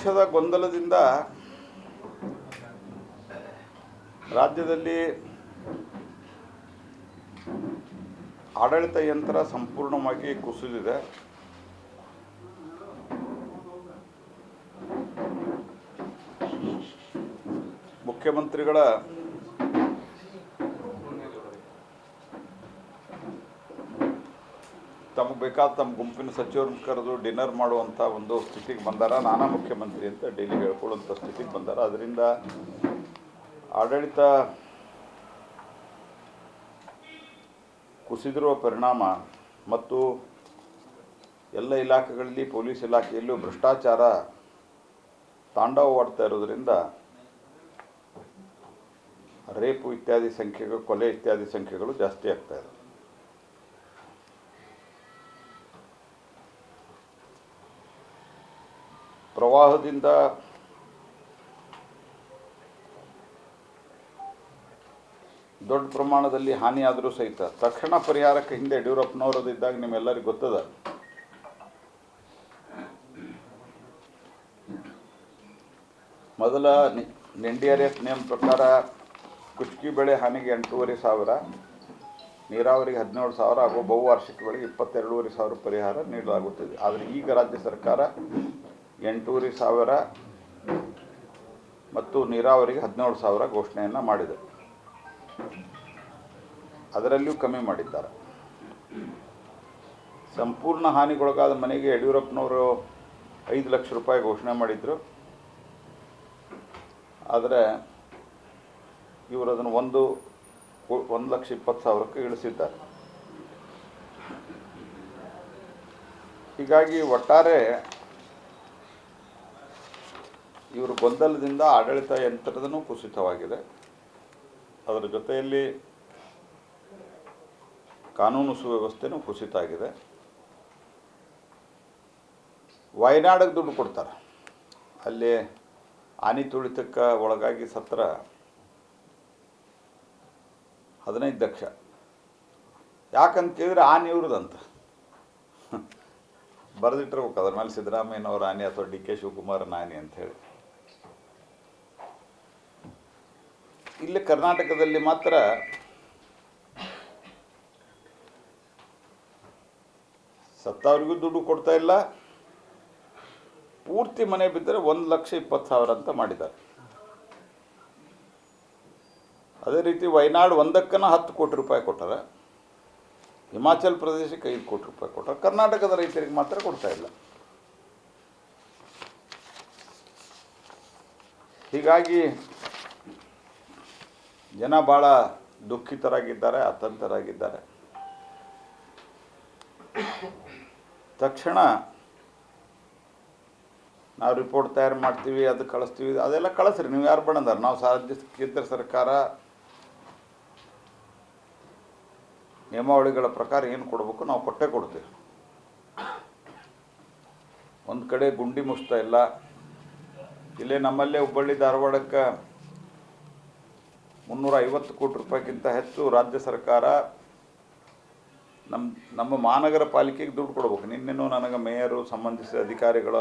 ಪಕ್ಷದ ಗೊಂದಲದಿಂದ ರಾಜ್ಯದಲ್ಲಿ ಆಡಳಿತ ಯಂತ್ರ ಸಂಪೂರ್ಣವಾಗಿ ಕುಸಿದಿದೆ. ಮುಖ್ಯಮಂತ್ರಿಗಳ ತಮಗೆ ಬೇಕಾದ ತಮ್ಮ ಗುಂಪಿನ ಸಚಿವರನ್ನ ಕರೆದು ಡಿನ್ನರ್ ಮಾಡುವಂಥ ಒಂದು ಸ್ಥಿತಿಗೆ ಬಂದಾರ. ನಾನಾ ಮುಖ್ಯಮಂತ್ರಿ ಅಂತ ಡೈಲಿ ಹೇಳ್ಕೊಳ್ಳುವಂಥ ಸ್ಥಿತಿಗೆ ಬಂದಾರ. ಅದರಿಂದ ಆಡಳಿತ ಕುಸಿದಿರುವ ಪರಿಣಾಮ ಮತ್ತು ಎಲ್ಲ ಇಲಾಖೆಗಳಲ್ಲಿ, ಪೊಲೀಸ್ ಇಲಾಖೆಯಲ್ಲೂ ಭ್ರಷ್ಟಾಚಾರ ತಾಂಡವವಾಡ್ತಾ ಇರೋದರಿಂದ ರೇಪು ಇತ್ಯಾದಿ ಸಂಖ್ಯೆಗಳು, ಕೊಲೆ ಇತ್ಯಾದಿ ಸಂಖ್ಯೆಗಳು ಜಾಸ್ತಿ ಆಗ್ತಾ ಪ್ರವಾಹದಿಂದ ದೊಡ್ಡ ಪ್ರಮಾಣದಲ್ಲಿ ಹಾನಿಯಾದರೂ ಸಹಿತ. ತಕ್ಷಣ ಪರಿಹಾರಕ್ಕೆ ಹಿಂದೆ ಯಡಿಯೂರಪ್ಪನವರದ್ದು ಇದ್ದಾಗ ನಿಮ್ಮೆಲ್ಲರಿಗೂ ಗೊತ್ತದ? ಮೊದಲ N D R F name ಪ್ರಕಾರ ಕುಚ್ಕಿ ಬೆಳೆ ಹಾನಿಗೆ ಎಂಟೂವರೆ ಸಾವಿರ, ನೀರಾವರಿಗೆ ಹದಿನೇಳು ಸಾವಿರ ಹಾಗೂ ಬಹುವಾರ್ಷಿಕ ಬೆಳೆಗೆ ಇಪ್ಪತ್ತೆರಡೂವರೆ ಸಾವಿರ ಪರಿಹಾರ ನೀಡಲಾಗುತ್ತದೆ. ಆದರೆ ಈಗ ರಾಜ್ಯ ಸರ್ಕಾರ ಎಂಟೂವರೆ ಸಾವಿರ ಮತ್ತು ನೀರಾವರಿಗೆ ಹದಿನೇಳು ಸಾವಿರ ಘೋಷಣೆಯನ್ನು ಮಾಡಿದೆ. ಅದರಲ್ಲಿಯೂ ಕಮ್ಮಿ ಮಾಡಿದ್ದಾರೆ. ಸಂಪೂರ್ಣ ಹಾನಿಗೊಳಗಾದ ಮನೆಗೆ ಯಡಿಯೂರಪ್ಪನವರು ಐದು ಲಕ್ಷ ರೂಪಾಯಿ ಘೋಷಣೆ ಮಾಡಿದ್ರು. ಆದರೆ ಇವರು ಅದನ್ನು ಒಂದು ಒಂದು ಲಕ್ಷ ಇಪ್ಪತ್ತು ಸಾವಿರಕ್ಕೆ ಇಳಿಸಿದ್ದಾರೆ. ಹೀಗಾಗಿ ಒಟ್ಟಾರೆ ಇವರು ಗೊಂದಲದಿಂದ ಆಡಳಿತ ಯಂತ್ರದೂ ಕುಸಿತವಾಗಿದೆ. ಅದರ ಜೊತೆಯಲ್ಲಿ ಕಾನೂನು ಸುವ್ಯವಸ್ಥೆನೂ ಕುಸಿತ ಆಗಿದೆ ವಯನಾಡಿಗೆ ದುಡ್ಡು ಕೊಡ್ತಾರೆ. ಅಲ್ಲಿ ಆನೆ ತುಳಿತಕ್ಕೆ ಒಳಗಾಗಿ ಸತ್ರ ಹದಿನೈದು ಲಕ್ಷ ಯಾಕಂತ ಕೇಳಿದ್ರೆ ಆನೆ ಇವ್ರದಂತ ಬರೆದಿಟ್ಟಿರ್ಬೇಕು, ಅದ್ರ ಮೇಲೆ ಸಿದ್ದರಾಮಯ್ಯನವ್ರ ಆನೆ ಅಥವಾ ಡಿ ಕೆ ಶಿವಕುಮಾರ್ ಆನೆ ಅಂತ ಹೇಳಿ. ಇಲ್ಲಿ ಕರ್ನಾಟಕದಲ್ಲಿ ಮಾತ್ರ ಸತ್ತವ್ರಿಗೂ ದುಡ್ಡು ಕೊಡ್ತಾ ಇಲ್ಲ. ಪೂರ್ತಿ ಮನೆ ಬಿದ್ದರೆ ಒಂದು ಲಕ್ಷ ಇಪ್ಪತ್ತು ಸಾವಿರ ಅಂತ ಮಾಡಿದ್ದಾರೆ. ಅದೇ ರೀತಿ ವಯನಾಡು ಒಂದಕ್ಕನ ಹತ್ತು ಕೋಟಿ ರೂಪಾಯಿ ಕೊಟ್ಟಾರೆ, ಹಿಮಾಚಲ್ ಪ್ರದೇಶಕ್ಕೆ ಐದು ಕೋಟಿ ರೂಪಾಯಿ ಕೊಟ್ಟಾರೆ, ಕರ್ನಾಟಕದ ರೈತರಿಗೆ ಮಾತ್ರ ಕೊಡ್ತಾ ಇಲ್ಲ. ಹೀಗಾಗಿ ಜನ ಭಾಳ ದುಃಖಿತರಾಗಿದ್ದಾರೆ, ಅತಂತರಾಗಿದ್ದಾರೆ. ತಕ್ಷಣ ನಾವು ರಿಪೋರ್ಟ್ ತಯಾರು ಮಾಡ್ತೀವಿ, ಅದು ಕಳಿಸ್ತೀವಿ, ಅದೆಲ್ಲ ಕಳಿಸ್ರಿ, ನೀವು ಯಾರು ಬಣ್ಣದಾರ ನಾವು ಸಾಧ್ಯ ಕೇಂದ್ರ ಸರ್ಕಾರ ನಿಯಮಾವಳಿಗಳ ಪ್ರಕಾರ ಏನು ಕೊಡಬೇಕು ನಾವು ಕೊಟ್ಟೆ ಕೊಡ್ತೀವಿ. ಒಂದು ಕಡೆ ಗುಂಡಿ ಮುಚ್ತಾ ಇಲ್ಲ, ಇಲ್ಲೇ ನಮ್ಮಲ್ಲೇ ಹುಬ್ಬಳ್ಳಿ ಧಾರವಾಡಕ್ಕೆ ಮುನ್ನೂರ ಐವತ್ತು ಕೋಟಿ ರೂಪಾಯಿಗಿಂತ ಹೆಚ್ಚು ರಾಜ್ಯ ಸರ್ಕಾರ ನಮ್ಮ ನಮ್ಮ ಮಹಾನಗರ ಪಾಲಿಕೆಗೆ ದುಡ್ಡು ಕೊಡ್ಬೇಕು. ನಿನ್ನೆನೂ ನನಗೆ ಮೇಯರು ಸಂಬಂಧಿಸಿದ ಅಧಿಕಾರಿಗಳ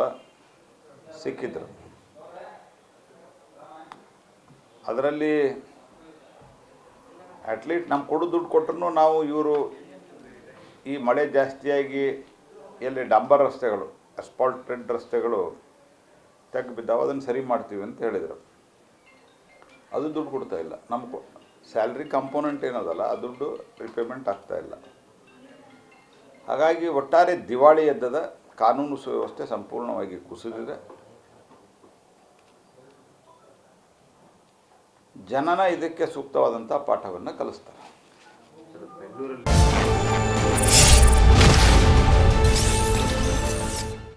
ಸಿಕ್ಕಿದ್ರು. ಅದರಲ್ಲಿ ಅಟ್ಲೀಸ್ಟ್ ನಮ್ಮ ಕೊಡು ದುಡ್ಡು ಕೊಟ್ಟರು ನಾವು ಇವರು ಈ ಮಳೆ ಜಾಸ್ತಿಯಾಗಿ ಎಲ್ಲಿ ಡಂಬರ್ ರಸ್ತೆಗಳು ಅಸ್ಪಾಲ್ಟೆಡ್ ರಸ್ತೆಗಳು ತೆಗ್ದು ಬಿದ್ದಾವೆ, ಅದನ್ನು ಸರಿ ಮಾಡ್ತೀವಿ ಅಂತ ಹೇಳಿದರು. ಅದು ದುಡ್ಡು ಕೊಡ್ತಾ ಇಲ್ಲ. ನಮ್ಮ ಸ್ಯಾಲ್ರಿ ಕಂಪೋನೆಂಟ್ ಏನದಲ್ಲ, ಆ ದುಡ್ಡು ರಿಪೇಮೆಂಟ್ ಆಗ್ತಾ ಇಲ್ಲ. ಹಾಗಾಗಿ ಒಟ್ಟಾರೆ ದಿವಾಳಿ ಎದ್ದದ ಕಾನೂನು ಸುವ್ಯವಸ್ಥೆ ಸಂಪೂರ್ಣವಾಗಿ ಕುಸಿದಿದೆ. ಜನನ ಇದಕ್ಕೆ ಸೂಕ್ತವಾದಂಥ ಪಾಠವನ್ನು ಕಲಿಸ್ತಾರೆ.